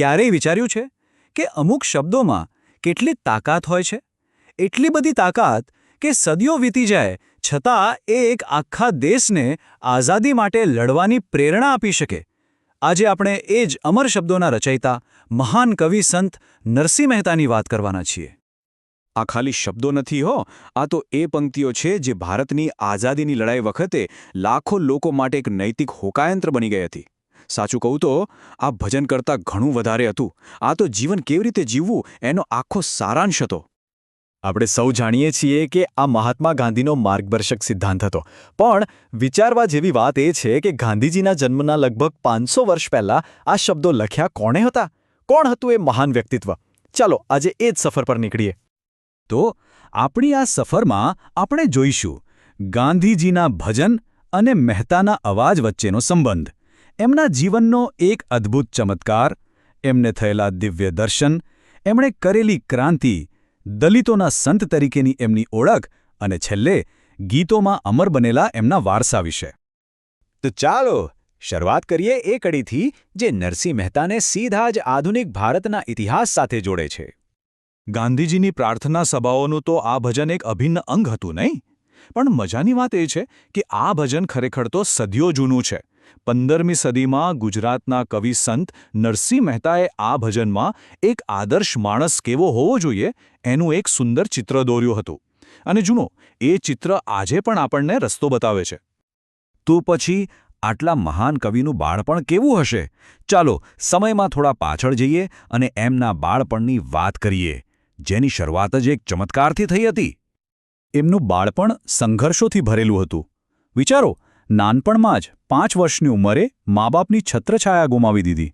ક્યારેય વિચાર્યું છે કે અમુક શબ્દોમાં કેટલી તાકાત હોય છે? એટલી બધી તાકાત કે સદીઓ વીતી જાય છતાં એ એક આખા દેશને આઝાદી માટે લડવાની પ્રેરણા આપી શકે. આજે આપણે એ જ અમર શબ્દોના રચયિતા, મહાન કવિ સંત નરસિંહ મહેતાની વાત કરવાના છીએ. આ ખાલી શબ્દો નથી હો, આ તો એ પંક્તિઓ છે જે ભારતની આઝાદીની લડાઈ વખતે લાખો લોકો માટે એક નૈતિક હોકાયંત્ર બની ગઈ હતી. સાચું કહું તો, આ ભજન કરતાં ઘણું વધારે હતું. આ તો જીવન કેવી રીતે જીવવું, એનો આખો સારાંશ હતો. આપણે સૌ જાણીએ છીએ કે આ મહાત્મા ગાંધીનો માર્ગદર્શક સિદ્ધાંત હતો. પણ વિચારવા જેવી વાત એ છે કે ગાંધીજીના જન્મના લગભગ પાંચસો વર્ષ પહેલા આ શબ્દો લખ્યા કોણે હતા? કોણ હતું એ મહાન વ્યક્તિત્વ? ચાલો, આજે એ જ સફર પર નીકળીએ. તો, આપણી આ સફરમાં આપણે જોઈશું ગાંધીજીના ભજન અને મહેતાના અવાજ વચ્ચેનો સંબંધ. એમના જીવનનો એક અદ્ભુત ચમત્કાર, એમને થયેલા દિવ્ય દર્શન, એમણે કરેલી ક્રાંતિ, દલિતોના સંત તરીકેની એમની ઓળખ અને છેલ્લે ગીતોમાં અમર બનેલા એમના વારસા વિશે. તો ચાલો, શરૂઆત કરીએ એ કડીથી જે નરસિંહ મહેતાને સીધા જ આધુનિક ભારતના ઇતિહાસ સાથે જોડે છે. ગાંધીજીની પ્રાર્થના સભાઓનું તો આ ભજન એક અભિન્ન અંગ હતું, નહીં? પણ મજાની વાત એ છે કે આ ભજન ખરેખર તો સદીઓ જૂનું છે. પંદરમી સદીમાં ગુજરાતના કવિ સંત નરસિંહ મહેતાએ આ ભજનમાં એક આદર્શ માણસ કેવો હોવો જોઈએ એનું એક સુંદર ચિત્ર દોર્યું હતું. અને જુનો, એ ચિત્ર આજે પણ આપણને રસ્તો બતાવે છે. તો પછી આટલા મહાન કવિનું બાળપણ કેવું હશે? ચાલો, સમયમાં થોડા પાછળ જઈએ અને એમના બાળપણની વાત કરીએ. જેની શરૂઆત જ એક ચમત્કારથી થઈ હતી. એમનું બાળપણ સંઘર્ષોથી ભરેલું હતું. વિચારો નાનપણમાં જ પાંચ વર્ષની ઉંમરે મા બાપની છત્રછાયા ગુમાવી દીધી.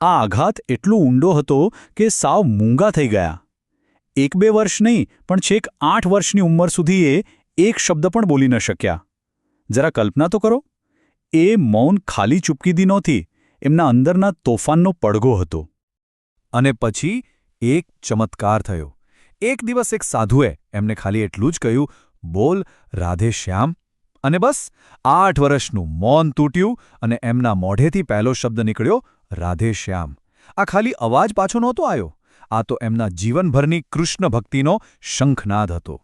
આ આઘાત એટલો ઊંડો હતો કે સાવ મૂંગા થઈ ગયા. એક બે વર્ષ નહીં, પણ છેક આઠ વર્ષની ઉંમર સુધી એ એક શબ્દ પણ બોલી ન શક્યા. જરા કલ્પના તો કરો. એ મૌન ખાલી ચૂપકીદી નહોતી, એમના અંદરના તોફાનનો પડઘો હતો. અને પછી એક ચમત્કાર થયો. એક દિવસ એક સાધુએ એમને ખાલી એટલું જ કહ્યું, બોલ, રાધે શ્યામ. અને બસ, આઠ વર્ષનું મૌન તૂટ્યું અને એમના મોઢેથી પહેલો શબ્દ નીકળ્યો, રાધે શ્યામ. આ ખાલી અવાજ પાછો નહોતો આવ્યો. આ તો એમના જીવનભરની કૃષ્ણ ભક્તિનો શંખનાદ હતો.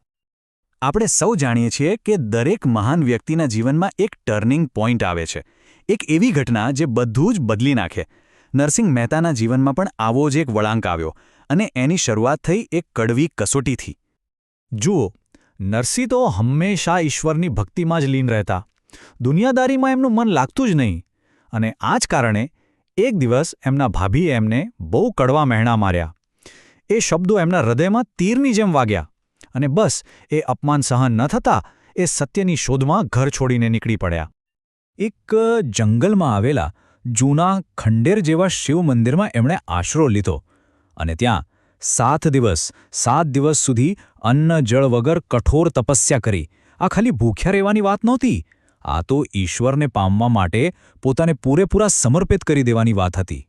આપણે સૌ જાણીએ છીએ કે દરેક મહાન વ્યક્તિના જીવનમાં એક ટર્નિંગ પોઈન્ટ આવે છે. એક એવી ઘટના જે બધું જ બદલી નાખે. નરસિંહ મહેતાના જીવનમાં પણ આવો જ એક વળાંક આવ્યો અને એની શરૂઆત થઈ એક કડવી કસોટીથી. જુઓ નરસિંહ તો હંમેશા ઈશ્વરની ભક્તિમાં જ લીન રહેતા. દુનિયાદારીમાં એમનું મન લાગતું જ નહીં. અને આ જ કારણે એક દિવસ એમના ભાભીએ એમને બહુ કડવા મહેણા માર્યા. એ શબ્દો એમના હૃદયમાં તીરની જેમ વાગ્યા. અને બસ, એ અપમાન સહન ન થતા એ સત્યની શોધમાં ઘર છોડીને નીકળી પડ્યા. એક જંગલમાં આવેલા જૂના ખંડેર જેવા શિવ મંદિરમાં એમણે આશરો લીધો. અને ત્યાં સાત દિવસ સાત દિવસ સુધી અન્ન, જળ વગર કઠોર તપસ્યા કરી. આ ખાલી ભૂખ્યા રહેવાની વાત નહોતી. આ તો ઈશ્વરને પામવા માટે પોતાને પૂરેપૂરા સમર્પિત કરી દેવાની વાત હતી.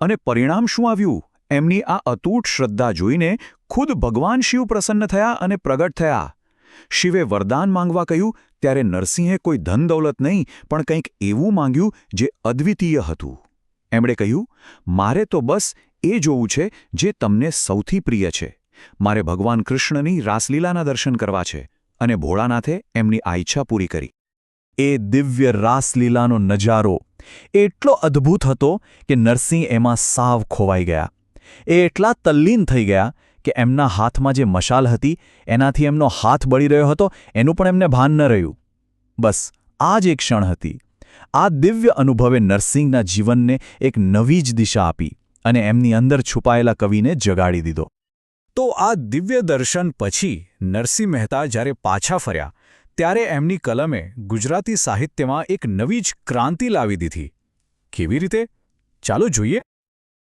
અને પરિણામ શું આવ્યું? એમની આ અતૂટ શ્રદ્ધા જોઈને ખુદ ભગવાન શિવ પ્રસન્ન થયા અને પ્રગટ થયા. શિવે વરદાન માંગવા કહ્યું, ત્યારે નરસિંહે કોઈ ધન દૌલત નહીં, પણ કંઈક એવું માંગ્યું જે અદ્વિતીય હતું. એમણે કહ્યું, મારે તો બસ એ જોવું છે જે તમને સૌથી પ્રિય છે. મારે ભગવાન કૃષ્ણની રાસલીલાના દર્શન કરવા છે અને ભોળાનાથે એમની આ ઈચ્છા પૂરી કરી. એ દિવ્ય રાસલીલાનો નજારો એટલો અદ્ભુત હતો કે નરસિંહ એમાં સાવ ખોવાઈ ગયા. એ એટલા તલ્લીન થઈ ગયા કે એમના હાથમાં જે મશાલ હતી એનાથી એમનો હાથ બળી રહ્યો હતો, એનું પણ એમને ભાન ન રહ્યું. બસ, આ જ એક ક્ષણ હતી. આ દિવ્ય અનુભવે નરસિંહના જીવનને એક નવી જ દિશા આપી. અને એમની અંદર છુપાયેલા કવિને જગાડી દીધો. તો આ દિવ્ય દર્શન પછી નરસિંહ મહેતા જ્યારે પાછા ફર્યા, ત્યારે એમની કલમે ગુજરાતી સાહિત્યમાં એક નવી જ ક્રાંતિ લાવી દીધી. કેવી રીતે? ચાલો જોઈએ.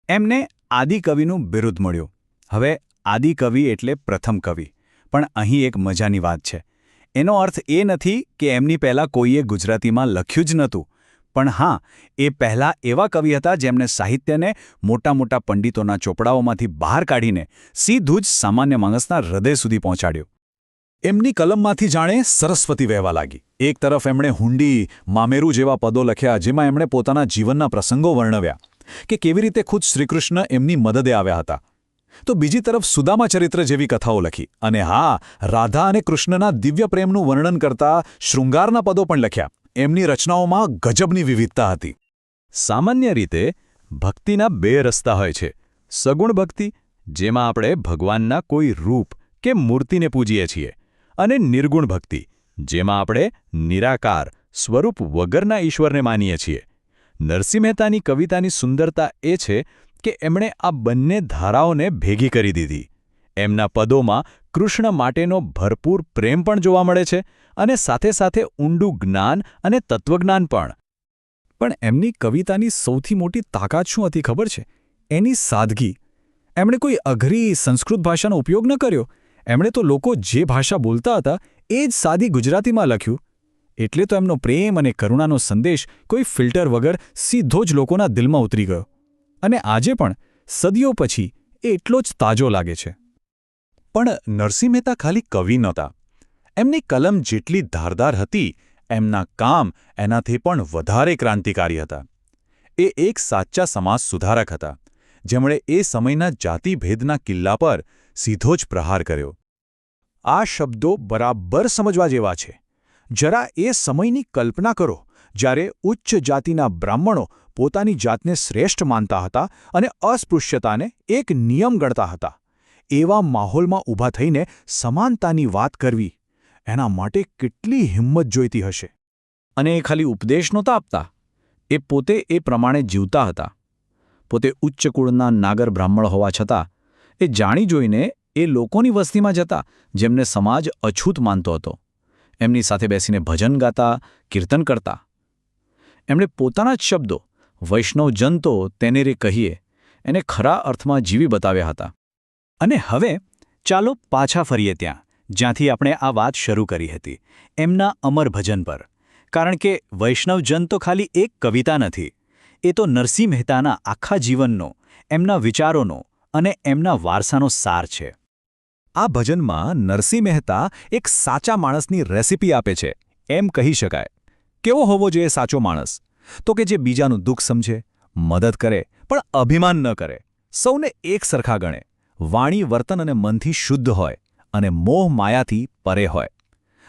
એમને આદિકવિનું બિરુદ મળ્યું. હવે આદિકવિ એટલે પ્રથમ કવિ. પણ અહીં એક મજાની વાત છે. એનો અર્થ એ નથી કે એમની પહેલાં કોઈએ ગુજરાતીમાં લખ્યું જ નહોતું. પણ હા, એ પહેલાં એવા કવિ હતા જેમણે સાહિત્યને મોટા મોટા પંડિતોના ચોપડાઓમાંથી બહાર કાઢીને સીધું જ સામાન્ય માણસના હૃદય સુધી પહોંચાડ્યું. એમની કલમમાંથી જાણે સરસ્વતી વહેવા લાગી. એક તરફ એમણે હુંડી, મામેરું જેવા પદો લખ્યા જેમાં એમણે પોતાના જીવનના પ્રસંગો વર્ણવ્યા કે કેવી રીતે ખુદ શ્રીકૃષ્ણ એમની મદદે આવ્યા હતા. તો બીજી તરફ સુદામા ચરિત્ર જેવી કથાઓ લખી અને હા, રાધા અને કૃષ્ણના દિવ્ય પ્રેમનું વર્ણન કરતા શૃંગારના પદો પણ લખ્યા. એમની રચનાઓમાં ગજબની વિવિધતા હતી. સામાન્ય રીતે, ભક્તિના બે રસ્તા હોય છે. સગુણ ભક્તિ, જેમાં આપણે ભગવાનના કોઈ રૂપ કે મૂર્તિને પૂજીએ છીએ, અને નિર્ગુણ ભક્તિ, જેમાં આપણે નિરાકાર સ્વરૂપ વગરના ઈશ્વરને માનીએ છીએ. નરસિંહ મહેતાની કવિતાની સુંદરતા એ છે કે એમણે આ બંને ધારાઓને ભેગી કરી દીધી. એમના પદોમાં કૃષ્ણ માટેનો ભરપૂર પ્રેમ પણ જોવા મળે છે અને સાથે સાથે ઊંડું જ્ઞાન અને તત્વજ્ઞાન પણ. પણ એમની કવિતાની સૌથી મોટી તાકાત શું હતી ખબર છે? એની સાદગી. એમણે કોઈ અઘરી સંસ્કૃત ભાષાનો ઉપયોગ ન કર્યો. એમણે તો લોકો જે ભાષા બોલતા હતા એ જ સાદી ગુજરાતીમાં લખ્યું. એટલે તો એમનો પ્રેમ અને કરુણાનો સંદેશ કોઈ ફિલ્ટર વગર સીધો જ લોકોના દિલમાં ઉતરી ગયો. અને આજે પણ સદીઓ પછી એ એટલો જ તાજો લાગે છે. પણ નરસિંહ મહેતા ખાલી કવિ નહોતા. એમની કલમ જેટલી ધારદાર હતી, એમના કામ એનાથી પણ વધારે ક્રાંતિકારી હતા. એ એક સાચા સમાજ સુધારક હતા, જેમણે એ સમયના જાતિભેદના કિલ્લા પર સીધો જ પ્રહાર કર્યો. આ શબ્દો બરાબર સમજવા જેવા છે. જરા એ સમયની કલ્પના કરો, જ્યારે ઉચ્ચ જાતિના બ્રાહ્મણો પોતાની જાતને શ્રેષ્ઠ માનતા હતા અને અસ્પૃશ્યતાને એક નિયમ ગણતા હતા. એવા માહોલમાં ઊભા થઈને સમાનતાની વાત કરવી, એના માટે કેટલી હિંમત જોઈતી હશે. અને એ ખાલી ઉપદેશ નહોતા આપતા. એ પોતે એ પ્રમાણે જીવતા હતા. પોતે ઉચ્ચ કુળના નાગર બ્રાહ્મણ હોવા છતાં, એ જાણી જોઈને એ લોકોની વસ્તીમાં જતા, જેમને સમાજ અછૂત માનતો હતો. એમની સાથે બેસીને ભજન ગાતા, કીર્તન કરતા. એમણે પોતાના જ શબ્દો, વૈષ્ણવ જન તો તેને રે કહીએ, એને ખરા અર્થમાં જીવી બતાવ્યા હતા. અને હવે ચાલો પાછા ફરીએ ત્યાં, જ્યાંથી આપણે આ વાત શરૂ કરી હતી, એમના અમર ભજન પર. કારણ કે વૈષ્ણવજન તો ખાલી એક કવિતા નથી, એ તો નરસિંહ મહેતાના આખા જીવનનો, એમના વિચારોનો અને એમના વારસાનો સાર છે. આ ભજનમાં નરસિંહ મહેતા એક સાચા માણસની રેસિપી આપે છે, એમ કહી શકાય. કેવો હોવો જોઈએ સાચો માણસ? તો કે જે બીજાનું દુઃખ સમજે, મદદ કરે, પણ અભિમાન ન કરે, સૌને એક સરખા ગણે. વાણી, વર્તન અને મનથી શુદ્ધ હોય અને મોહ માયાથી પરે હોય.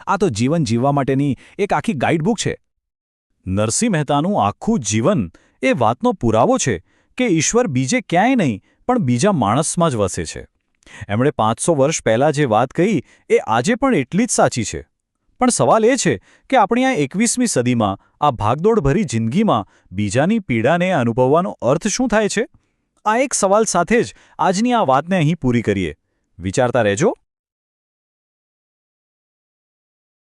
આ તો જીવન જીવવા માટેની એક આખી ગાઈડબુક છે. નરસિંહ મહેતાનું આખું જીવન એ વાતનો પુરાવો છે કે ઈશ્વર બીજે ક્યાંય નહીં, પણ બીજા માણસમાં જ વસે છે. એમણે પાંચસો વર્ષ પહેલાં જે વાત કહી, એ આજે પણ એટલી જ સાચી છે. પણ સવાલ એ છે કે આપણી આ એકવીસમી સદીમાં, આ ભાગદોડભરી જિંદગીમાં બીજાની પીડાને અનુભવવાનો અર્થ શું થાય છે? આ એક સવાલ સાથે જ આજની આ વાતને અહીં પૂરી કરીએ. વિચારતા રહેજો.